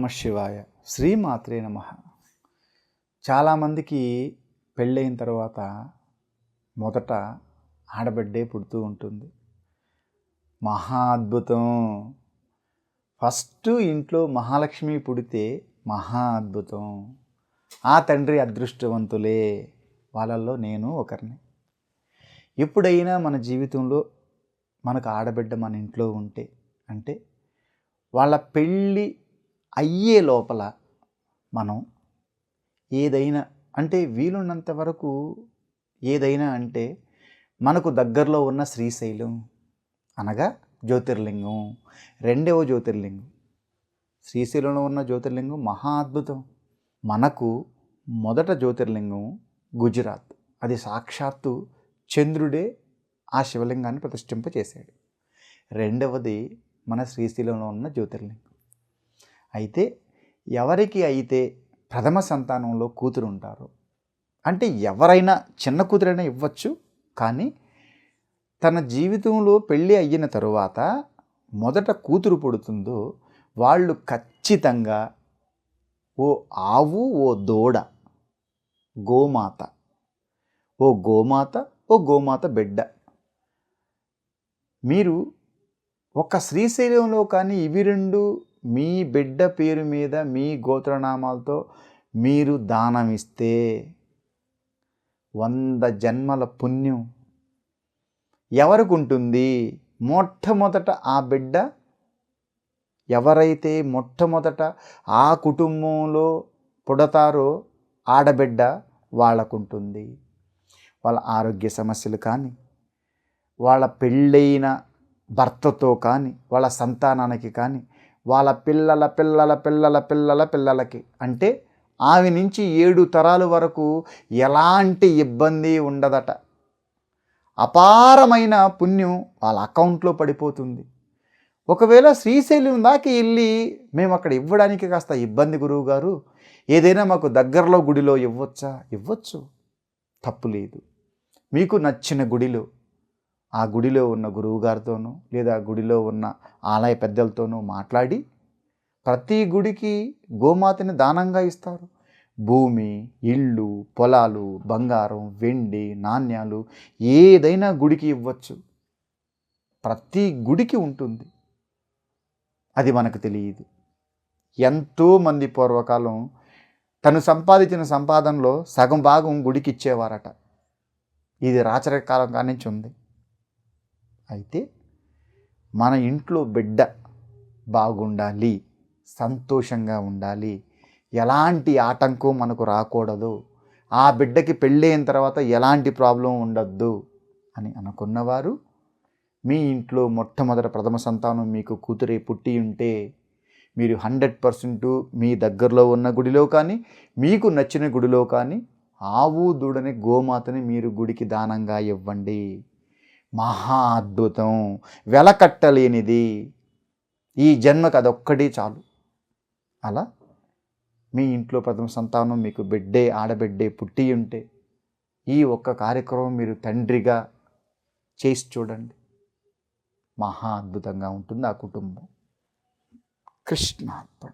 నమ శివాయ. శ్రీమాత్రే నమ. చాలామందికి పెళ్ళైన తర్వాత మొదట ఆడబిడ్డే పుడుతూ ఉంటుంది. మహా అద్భుతం. ఫస్ట్ ఇంట్లో మహాలక్ష్మి పుడితే మహా అద్భుతం. ఆ తండ్రి అదృష్టవంతులే. వాళ్ళల్లో నేను ఒకరిని. ఎప్పుడైనా మన జీవితంలో మనకు ఆడబిడ్డ మన ఇంట్లో ఉంటే అంటే వాళ్ళ పెళ్ళి అయ్యే లోపల మనం ఏదైనా అంటే వీలున్నంత వరకు ఏదైనా అంటే మనకు దగ్గరలో ఉన్న శ్రీశైలం అనగా జ్యోతిర్లింగం రెండవ జ్యోతిర్లింగం. శ్రీశైలంలో ఉన్న జ్యోతిర్లింగం మహా అద్భుతం. మనకు మొదట జ్యోతిర్లింగం గుజరాత్. అది సాక్షాత్తు చంద్రుడే ఆ శివలింగాన్ని ప్రతిష్ఠింపచేశాడు. రెండవది మన శ్రీశైలంలో ఉన్న జ్యోతిర్లింగం. అయితే ఎవరికి అయితే ప్రథమ సంతానంలో కూతురు ఉంటారో అంటే ఎవరైనా చిన్న కూతురైనా ఇవ్వచ్చు కానీ తన జీవితంలో పెళ్ళి అయిన తరువాత మొదట కూతురు పుడుతుందో వాళ్ళు ఖచ్చితంగా ఓ ఆవు ఓ దూడ గోమాత ఓ గోమాత ఓ గోమాత బిడ్డ. మీరు ఒక శ్రీశైలంలో కానీ ఇవి రెండు మీ బిడ్డ పేరు మీద మీ గోత్రనామాలతో మీరు దానం ఇస్తే వంద జన్మల పుణ్యం ఎవరికి ఉంటుంది మొట్టమొదట ఆ బిడ్డ ఎవరైతే మొట్టమొదట ఆ కుటుంబంలో పుడతారో ఆడబిడ్డ వాళ్ళకుంటుంది. వాళ్ళ ఆరోగ్య సమస్యలు కానీ వాళ్ళ పెళ్ళైన భర్తతో కానీ వాళ్ళ సంతానానికి కానీ వాళ్ళ పిల్లల పిల్లల పిల్లల పిల్లల పిల్లలకి. అంటే ఆమె నుంచి ఏడు తరాల వరకు ఎలాంటి ఇబ్బంది ఉండదట. అపారమైన పుణ్యం వాళ్ళ అకౌంట్లో పడిపోతుంది. ఒకవేళ శ్రీశైలం దాకా వెళ్ళి మేము అక్కడ ఇవ్వడానికి కాస్త ఇబ్బంది గురువు గారు ఏదైనా మాకు దగ్గరలో గుడిలో ఇవ్వచ్చా? ఇవ్వచ్చు. తప్పు లేదు. మీకు నచ్చిన గుడిలో ఆ గుడిలో ఉన్న గురువుగారితోనూ లేదా గుడిలో ఉన్న ఆలయ పెద్దలతోనూ మాట్లాడి ప్రతి గుడికి గోమాతని దానంగా ఇస్తారు. భూమి ఇళ్ళు పొలాలు బంగారం వెండి నాణ్యాలు ఏదైనా గుడికి ఇవ్వచ్చు. ప్రతి గుడికి ఉంటుంది. అది మనకు తెలియదు. ఎంతోమంది పూర్వకాలం తను సంపాదించిన సంపాదనలో సగం భాగం గుడికి ఇచ్చేవారట. ఇది రాచరిక కాలం కానించి ఉంది. అయితే మన ఇంట్లో బిడ్డ బాగుండాలి సంతోషంగా ఉండాలి ఎలాంటి ఆటంకం మనకు రాకూడదు ఆ బిడ్డకి పెళ్ళైన తర్వాత ఎలాంటి ప్రాబ్లం ఉండద్దు అని అనుకున్నవారు మీ ఇంట్లో మొట్టమొదటి ప్రథమ సంతానం మీకు కూతురే పుట్టి ఉంటే మీరు హండ్రెడ్ పర్సెంట్ మీ దగ్గరలో ఉన్న గుడిలో కానీ మీకు నచ్చిన గుడిలో కానీ ఆవు దూడని గోమాతని మీరు గుడికి దానంగా ఇవ్వండి. మహా అద్భుతం. వెలకట్టలేనిది. ఈ జన్మకు అదొక్కడే చాలు. అలా? మీ ఇంట్లో ప్రథమ సంతానం మీకు బిడ్డే ఆడబిడ్డే పుట్టి ఉంటే ఈ ఒక్క కార్యక్రమం మీరు తండ్రిగా చేసి చూడండి. మహా అద్భుతంగా ఉంటుంది ఆ కుటుంబం. కృష్ణార్పణ.